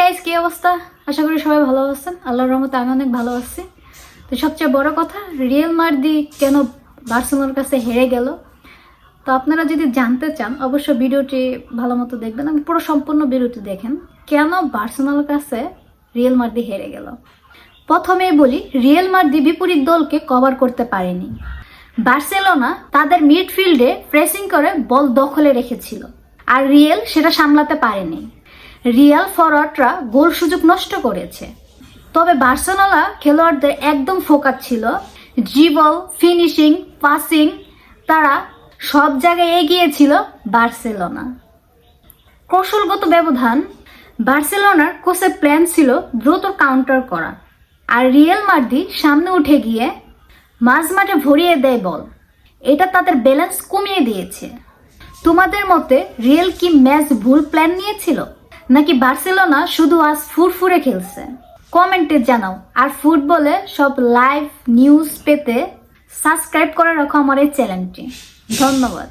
Guys কি অবস্থা? আশা করি সবাই ভালো আছেন। আল্লাহর রহমতে আমি অনেক ভালো আছি। তো সবচেয়ে বড় কথা রিয়েল মার্দি কেন বার্সেলোনার কাছে হেরে গেল? তো আপনারা যদি জানতে চান অবশ্য ভিডিওটি ভালো মতো দেখবেন আমি পুরো সম্পূর্ণ ভিডিওটি দেখেন, কেন বার্সেলোনার কাছে রিয়েল মার্দি হেরে গেল? প্রথমে বলি রিয়েল মার্দি বিপরীত দলকে কভার করতে পারেনি। বার্সেলোনা তাদের মিডফিল্ডে প্রেসিং করে বল দখলে রেখেছিল। আর রিয়েল সেটা সামলাতে পারেনি। রিয়াল ফরওয়ার্ডরা গোল সুযোগ নষ্ট করেছে। তবে বার্সেলোনা খেলোয়াড়দের একদম ফোকাস ছিল। জিবল ফিনিশিং, পাসিং, তারা সব জায়গায় এগিয়ে ছিল বার্সেলোনা। কৌশলগত ব্যবধান, বার্সেলোনার কোচের প্ল্যান ছিল দ্রুত কাউন্টার করা। আর রিয়েল মার্দি সামনে উঠে গিয়ে মাঝ মাঠে ভরিয়ে দেয় বল। এটা তাদের ব্যালেন্স কমিয়ে দিয়েছে। তোমাদের মতে রিয়েল কি ম্যাচ ভুল প্ল্যান নিয়েছিল? নাকি বার্সেলোনা শুধু আজ ফুরফুরে খেলছে? কমেন্টে জানাও। আর ফুটবলে সব লাইভ নিউজ পেতে সাবস্ক্রাইব করে রাখো আমার এই চ্যানেলটি। ধন্যবাদ।